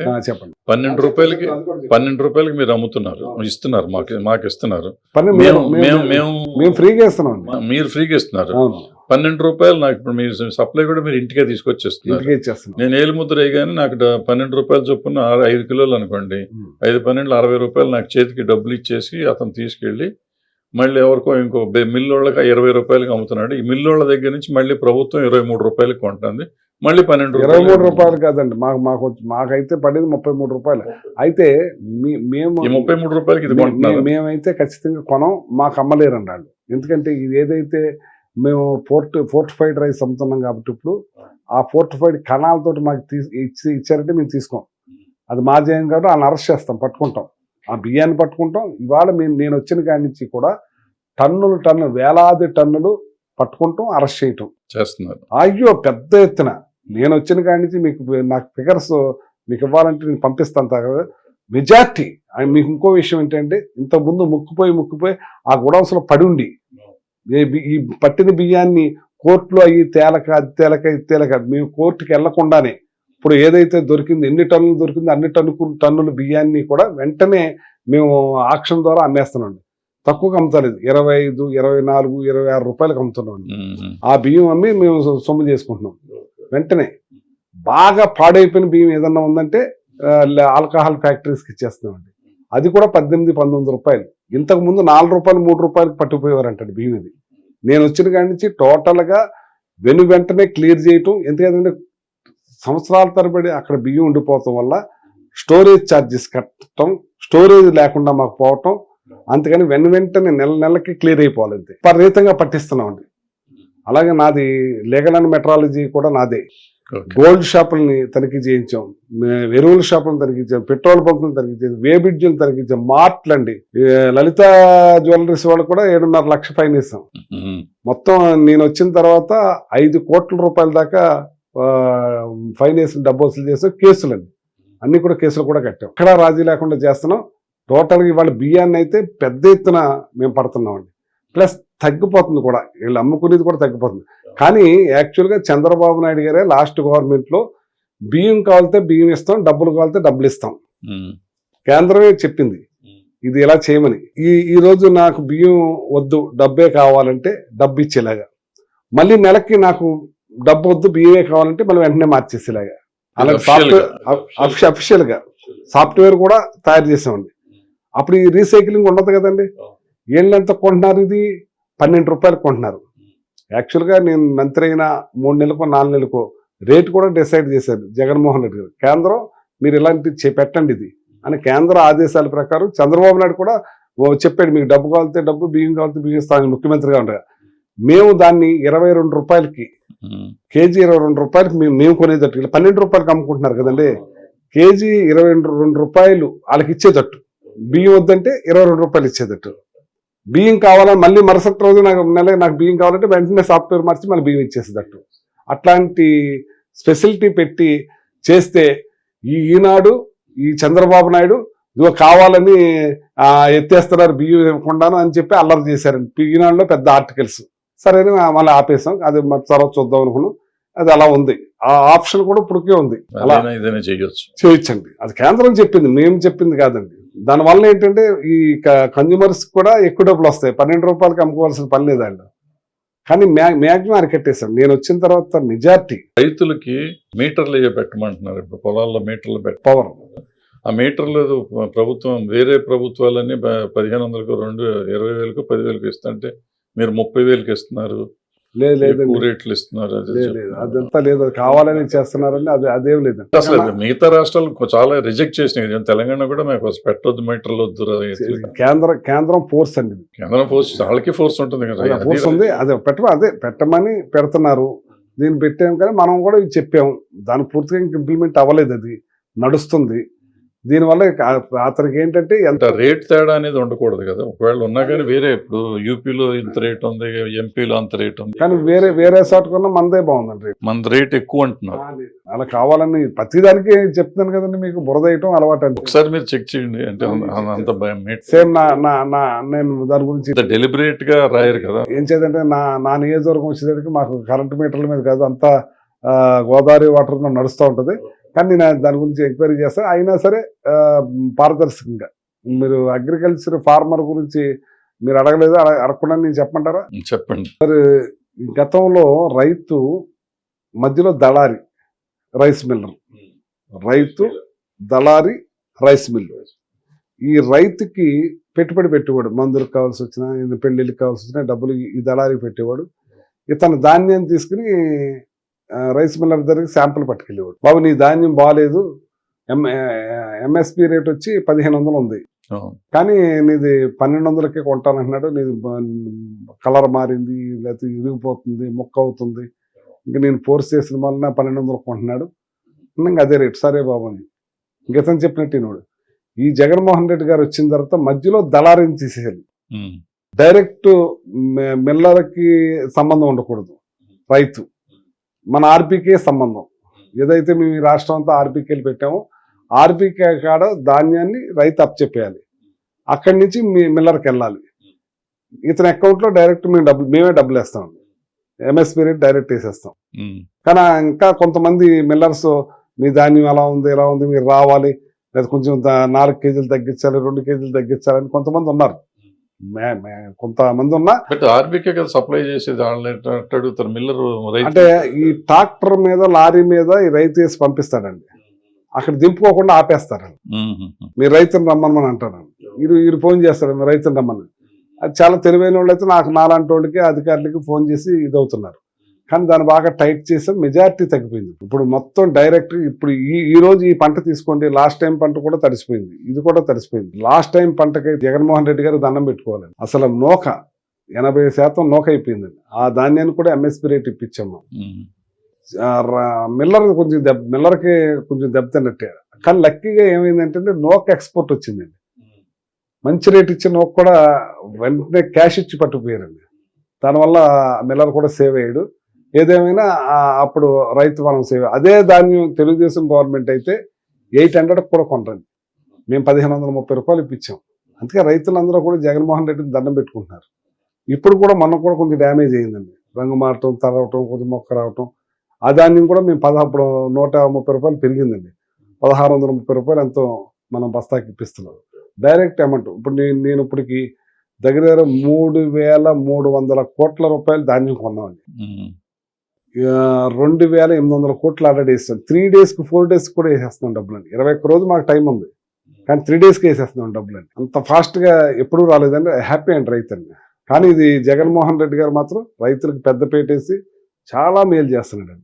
ఏంటంటే చెప్పండి. పన్నెండు రూపాయలకి పన్నెండు రూపాయలకి మీరు అమ్ముతున్నారు. ఇస్తున్నారు మాకు మాకు ఇస్తున్నారు. మేము మేము ఫ్రీగా ఇస్తున్నాం మీరు ఫ్రీగా ఇస్తున్నారు. పన్నెండు రూపాయలు నాకు ఇప్పుడు మీరు సప్లై కూడా మీరు ఇంటికే తీసుకొచ్చి ఇస్తున్నారు ఇంటికి ఇచ్చేస్తున్నాం. నేను ఏలు ముద్ర వేయగానే నాకు పన్నెండు రూపాయలు చొప్పున ఐదు కిలోలు అనుకోండి. ఐదు పన్నెండు అరవై రూపాయలు నాకు చేతికి డబ్బులు ఇచ్చేసి అతను తీసుకెళ్ళి మళ్ళీ ఎవరికో ఇంకో మిల్లోళ్ళకి ఇరవై రూపాయలకి అమ్ముతున్నాడు. ఈ మిల్లోళ్ళ దగ్గర నుంచి మళ్ళీ ప్రభుత్వం ఇరవై మూడు రూపాయలకి కొంటుంది. మళ్ళీ పన్నెండు ఇరవై మూడు రూపాయలు కాదండి. మాకు మాకు మాకైతే పడేది ముప్పై మూడు రూపాయలు. అయితే మేము ముప్పై మూడు రూపాయలకి మేమైతే ఖచ్చితంగా కొనం మాకు అమ్మలేరండి వాళ్ళు. ఎందుకంటే ఇది ఏదైతే మేము ఫోర్ట్ ఫోర్టిఫైడ్ రైస్ అమ్ముతున్నాం కాబట్టి ఇప్పుడు ఆ ఫోర్టిఫైడ్ కణాలతోటి మాకు తీసి ఇచ్చి ఇచ్చారంటే మేము తీసుకోం. అది మా జయం కాబట్టి వాళ్ళని అరెస్ట్ చేస్తాం పట్టుకుంటాం. ఆ బియ్యాన్ని పట్టుకుంటాం. ఇవాళ మేము నేను వచ్చిన కాడి నుంచి కూడా టన్నులు టన్ను వేలాది టన్నులు పట్టుకుంటాం అరెస్ట్ చేయటం. చేస్తున్నారు. అయ్యో పెద్ద ఎత్తున. నేను వచ్చిన కాడి నుంచి మీకు నాకు ఫిగర్స్ మీకు ఇవ్వాలంటే నేను పంపిస్తాను కదా మెజార్టీ. మీకు ఇంకో విషయం ఏంటంటే ఇంత ముందు ముక్కుపోయి ముక్కుపోయి ఆ గుడౌన్స్లో పడి ఉండి. ఈ పట్టిన బియ్యాన్ని కోర్టులో అయ్యి తేలక అది తేలక ఇది తేలక. మేము కోర్టుకి వెళ్ళకుండానే ఇప్పుడు ఏదైతే దొరికింది ఎన్ని టన్నులు దొరికిందో అన్ని టన్ను టన్నుల బియ్యాన్ని కూడా వెంటనే మేము ఆక్షన్ ద్వారా అమ్మేస్తున్నాం తక్కువగా అమ్ముతలేదు ఇరవై ఐదు ఇరవై నాలుగు ఇరవై ఆరు రూపాయలకు అమ్ముతున్నాం. ఆ బియ్యం అమ్మి మేము సొమ్ము చేసుకుంటున్నాం. వెంటనే బాగా పాడైపోయిన బియ్యం ఏదన్నా ఉందంటే ఆల్కహాల్ ఫ్యాక్టరీస్కి ఇచ్చేస్తున్నామండి అది కూడా పద్దెనిమిది పంతొమ్మిది రూపాయలు. ఇంతకు ముందు నాలుగు రూపాయలు మూడు రూపాయలకు పట్టుకుపోయేవారంటండి బియ్యం ఇది నేను వచ్చిన కాడి నుంచి టోటల్గా వెను వెంటనే క్లియర్ చేయటం ఎందుకంటే సంవత్సరాల తరబడి అక్కడ బియ్యం ఉండిపోవటం వల్ల స్టోరేజ్ ఛార్జెస్ కట్టడం స్టోరేజ్ లేకుండా మాకు పోవటం అందుకని వెను వెంటనే నెల నెలకి క్లియర్ అయిపోవాలి విపరీతంగా పట్టిస్తున్నామండి. అలాగే నాది లీగల్ అండ్ మెట్రాలజీ కూడా నాదే. గోల్డ్ షాపుల్ని తనిఖీ చేయించాం. ఎరువుల షాపులను తనిఖించాం పెట్రోల్ బంకులు తనిఖించాం వే బ్రిడ్జ్లు తనిఖించాం మార్ట్లు అండి లలిత జ్యువెలరీస్ వాళ్ళు కూడా ఏడున్నర లక్ష ఫైన్ ఉమ్. మొత్తం నేను వచ్చిన తర్వాత ఐదు కోట్ల రూపాయల దాకా ఫైన్ వేసిన డబ్బు వసూలు చేసాం. కేసులండి. అన్ని కూడా కేసులు కూడా కట్టాం. ఎక్కడా రాజీ లేకుండా చేస్తున్నాం. టోటల్గా ఇవాళ బియ్యాన్ని అయితే పెద్ద ఎత్తున మేము పడుతున్నామండి. ప్లస్ తగ్గిపోతుంది కూడా. వీళ్ళు అమ్ముకునేది కూడా తగ్గిపోతుంది. కానీ యాక్చువల్గా చంద్రబాబు నాయుడు గారే లాస్ట్ గవర్నమెంట్లో బియ్యం కావాలితే బియ్యం ఇస్తాం డబ్బులు కావాలితే డబ్బులు ఇస్తాం. కేంద్రమే చెప్పింది. ఇది ఎలా చేయమని. ఈ ఈ రోజు నాకు బియ్యం వద్దు డబ్బే కావాలంటే డబ్బు ఇచ్చేలాగా. మళ్ళీ నెలకి నాకు డబ్బు వద్దు బియ్యమే కావాలంటే మళ్ళీ వెంటనే మార్చేసేలాగా. అలాగే. సాఫ్ట్వేర్ అఫిషియల్గా. సాఫ్ట్వేర్ కూడా తయారు చేసామండి. అప్పుడు ఈ రీసైక్లింగ్ ఉండదు కదండి. ఏళ్ళు ఎంత కొంటున్నారు ఇది? పన్నెండు రూపాయలు కొంటున్నారు. యాక్చువల్గా నేను మంత్రి అయిన మూడు నెలలకు నాలుగు నెలలకు రేట్ కూడా డిసైడ్ చేశారు జగన్మోహన్ రెడ్డి గారు. కేంద్రం మీరు ఇలాంటి పెట్టండి ఇది అని కేంద్ర ఆదేశాల ప్రకారం చంద్రబాబు నాయుడు కూడా చెప్పాడు మీకు డబ్బు కావాలితే డబ్బు బియ్యం కావాలితే బియ్యం ఇస్తాను ముఖ్యమంత్రిగా ఉండగా మేము దాన్ని ఇరవై రెండు రూపాయలకి. కేజీ ఇరవై రెండు రూపాయలకి మేము మేము కొనేటట్టు. ఇలా పన్నెండు రూపాయలకి అమ్ముకుంటున్నారు కదండి. కేజీ ఇరవై రెండు రెండు రూపాయలు వాళ్ళకి ఇచ్చేటట్టు. బియ్యం వద్దంటే ఇరవై రెండు రూపాయలు ఇచ్చేటట్టు బియ్యం కావాలని మళ్ళీ మరుసటి రోజు నాకు నెల నాకు బియ్యం కావాలంటే వెంటనే సాఫ్ట్వేర్ మార్చి మళ్ళీ బియ్యం ఇచ్చేసేటట్టు అట్లాంటి స్పెసిలిటీ పెట్టి చేస్తే ఈ ఈనాడు ఈ చంద్రబాబు నాయుడు ఇదిగో కావాలని ఎత్తేస్తున్నారు బియ్యం ఇవ్వకుండాను అని చెప్పి అల్లరి చేశారు ఈనాడులో పెద్ద ఆర్టికల్స్. సరే అని మళ్ళీ ఆపేసాం. అది తర్వాత చూద్దాం అనుకున్నాం. అది అలా ఉంది. ఆ ఆప్షన్ కూడా ఇప్పటికే ఉంది. అలా చేయొచ్చు. చేయొచ్చండి. అది కేంద్రం చెప్పింది. మేము చెప్పింది కాదండి. దానివల్ల ఏంటంటే ఈ కన్జ్యూమర్స్ కూడా ఎక్కువ డబ్బులు వస్తాయి. పన్నెండు రూపాయలకి అమ్ముకోవాల్సిన పని లేదండి కానీ మ్యాక్సిమం అరికట్టేశాం నేను వచ్చిన తర్వాత మెజార్టీ రైతులకి మీటర్లు పెట్టమంటున్నారు. ఇప్పుడు పొలాల్లో మీటర్లు పెట్ట పవర్. ఆ మీటర్లు ప్రభుత్వం వేరే ప్రభుత్వాలన్నీ పదిహేను వందలకు రెండు ఇరవై వేలకు పదివేలకు ఇస్తుంటే మీరు ముప్పై వేలకు ఇస్తున్నారు. లేదు లేదండి. రేట్లు ఇస్తున్నారు లేదు లేదు. అదంతా లేదు. అది కావాలని చేస్తున్నారని అది అదేం లేదండి అసలు మిగతా రాష్ట్రాలు చాలా రిజెక్ట్ చేసినాయి. తెలంగాణ కూడా మాకు అసలు పెట్టొద్దు మీటర్లు వద్దు. కేంద్ర కేంద్రం ఫోర్స్ అండి. కేంద్రం ఫోర్స్ వాళ్ళకి ఫోర్స్ ఉంటుంది కదా. ఫోర్స్ ఉంది. అదే పెట్టమని అదే పెట్టమని పెడుతున్నారు. దీన్ని పెట్టాం కానీ మనం కూడా ఇది చెప్పాం. దాని పూర్తిగా ఇంక ఇంప్లిమెంట్ అవ్వలేదు అది. నడుస్తుంది. దీనివల్ల అతనికి ఏంటంటే ఎంత రేట్ తేడా అనేది ఉండకూడదు కదా. ఒకవేళ ఉన్నా కానీ వేరే ఇప్పుడు యూపీలో ఇంత రేట్ ఉంది ఎంపీలో అంత రేట్ ఉంది. కానీ వేరే వేరే చోట కన్నా మనదే బాగుందండి. మన రేట్ ఎక్కువ అంటున్నారు. అలా కావాలని ప్రతిదానికి చెప్తున్నాను కదండి మీకు బురద వేయటం అలవాటు అంతే. ఒకసారి మీరు చెక్ చేయండి అంటే అంత- భయం సేమ్ నా నా నా నేను దాని గురించి డెలిబరేట్గా రాయరు కదా. ఏం చేద్దంటే నా నా నియోజకవర్గం వచ్చేసరికి మాకు కరెంటు మీటర్ల మీద కాదు అంతా గోదావరి వాటర్ నడుస్తూ ఉంటుంది. కానీ నేను దాని గురించి ఎంక్వైరీ చేస్తాను. అయినా సరే పారదర్శకంగా మీరు అగ్రికల్చర్ ఫార్మర్ గురించి మీరు అడగలేదు? అడ- అడగకుండా నేను చెప్పమంటారా? చెప్పండి. గతంలో రైతు మధ్యలో దళారి రైస్ మిల్లర్. రైతు దళారి రైస్ మిల్ ఈ రైతుకి పెట్టుబడి పెట్టేవాడు. మందులకు కావాల్సి వచ్చినా ఏదైనా పెళ్ళిళ్ళకి కావాల్సి వచ్చినా డబ్బులు ఈ- దళారికి పెట్టేవాడు. ఇతను ధాన్యం తీసుకుని రైస్ మిల్లర్ దగ్గరికి శాంపుల్ పట్టుకెళ్ళేవాడు. బాబు నీ ధాన్యం బాగాలేదు ఎం ఎంఎస్పి రేట్ వచ్చి పదిహేను వందలు ఉంది. కానీ నీది పన్నెండు వందలకే కొంటానంటున్నాడు. నీది కలర్ మారింది లేకపోతే ఇరిగిపోతుంది మొక్క అవుతుంది. ఇంక నేను ఫోర్స్ చేసిన వలన పన్నెండు వందలు కొంటున్నాడు. ఇంకా అదే రేటు. సరే బాబు అని గతం చెప్పినట్టు ఈనోడు ఈ జగన్మోహన్ రెడ్డి గారు వచ్చిన తర్వాత మధ్యలో దళారిని తీసేయాలి. డైరెక్ట్ మిల్లర్కి సంబంధం ఉండకూడదు. రైతు. మన ఆర్బీకే సంబంధం. ఏదైతే మేము ఈ రాష్ట్రం అంతా ఆర్బీకేలు పెట్టామో ఆర్బీకే కాడ ధాన్యాన్ని రైతు అప్పచెప్పేయాలి అక్కడి నుంచి మీ మిల్లర్కి వెళ్ళాలి. ఇతని అకౌంట్లో డైరెక్ట్ మేము డబ్బులు మేమే డబ్బులు వేస్తాం. ఎంఎస్పీ రేట్ డైరెక్ట్ వేసేస్తాం. కానీ ఇంకా కొంతమంది మిల్లర్స్ మీ ధాన్యం ఎలా ఉంది ఎలా ఉంది మీరు రావాలి. లేదా కొంచెం నాలుగు కేజీలు తగ్గించాలి రెండు కేజీలు తగ్గించాలని కొంతమంది ఉన్నారు. కొంతమంది ఉన్నా బట్ ఆర్బీకే కదా సప్లై చేసేది అడుగుతారు? మిల్లర్ అంటే ఈ ట్రాక్టర్ మీద లారీ మీద ఈ రైతు వేసి పంపిస్తాడండి. అక్కడ దింపుకోకుండా ఆపేస్తారండి. మీరు రైతుని రమ్మని అంటారు. వీరు వీరు ఫోన్ చేస్తారు మీరు రైతుని రమ్మని. అది చాలా తెలివైన వాళ్ళు అయితే నాకు నాలాంటి వాళ్ళకి అధికారులకి ఫోన్ చేసి ఇది అవుతున్నారు కానీ దాన్ని బాగా టైట్ చేస్తే మెజారిటీ తగ్గిపోయింది. ఇప్పుడు మొత్తం డైరెక్ట్ ఇప్పుడు ఈ ఈ రోజు ఈ పంట తీసుకోండి లాస్ట్ టైం పంట కూడా తడిసిపోయింది. ఇది కూడా తడిసిపోయింది. లాస్ట్ టైం పంటకి జగన్మోహన్ రెడ్డి గారు దండం పెట్టుకోవాలండి అసలు నోక ఎనభై శాతం నోక అయిపోయిందండి ఆ ధాన్యాన్ని కూడా ఎంఎస్పీ రేట్ ఇప్పించాము మిల్లర్ కొంచెం దెబ్బ మిల్లర్కి కొంచెం దెబ్బతిన్నట్టే కానీ లక్కీగా ఏమైందంటే నోక్ ఎక్స్పోర్ట్ వచ్చిందండి. మంచి రేట్ ఇచ్చిన నోక్ కూడా వెంటనే క్యాష్ ఇచ్చి పట్టుకుపోయారండి. దానివల్ల మిల్లర్ కూడా సేవ్ అయ్యాడు. ఏదేమైనా అప్పుడు రైతు మనం సేవ. అదే ధాన్యం తెలుగుదేశం గవర్నమెంట్ అయితే ఎయిట్ హండ్రెడ్ కూడా కొనరండి. మేము పదిహేను వందల ముప్పై రూపాయలు ఇప్పించాం. అందుకే రైతులందరూ కూడా జగన్మోహన్ రెడ్డిని దండం పెట్టుకుంటున్నారు. ఇప్పుడు కూడా మనకు కూడా కొంచెం డ్యామేజ్ అయ్యిందండి రంగు మారటం తరవటం కొంచెం మొక్క రావటం. ఆ ధాన్యం కూడా మేము పద అప్పుడు నూట ముప్పై రూపాయలు పెరిగిందండి. పదహారు వందల ముప్పై రూపాయలు ఎంతో మనం బస్తాకి ఇప్పిస్తున్నాం డైరెక్ట్ అమౌంట్. ఇప్పుడు నేను నేను ఇప్పటికి దగ్గర దగ్గర మూడు వేల మూడు వందల కోట్ల రూపాయలు ధాన్యం కొన్నామండి. రెండు వేల ఎనిమిది వందల కోట్లు ఆల్రెడీ వేస్తాం త్రీ డేస్కి ఫోర్ డేస్కి కూడా వేసేస్తున్నాం డబ్బులండి ఇరవై ఒక్క రోజు మాకు టైం ఉంది. కానీ త్రీ డేస్కి వేసేస్తున్నాం డబ్బులండి అంత ఫాస్ట్గా ఎప్పుడూ రాలేదండి. హ్యాపీ అండి రైతు కానీ ఇది జగన్మోహన్ రెడ్డి గారు మాత్రం రైతులకు పెద్ద పేటేసి చాలా మేలు చేస్తున్నాడు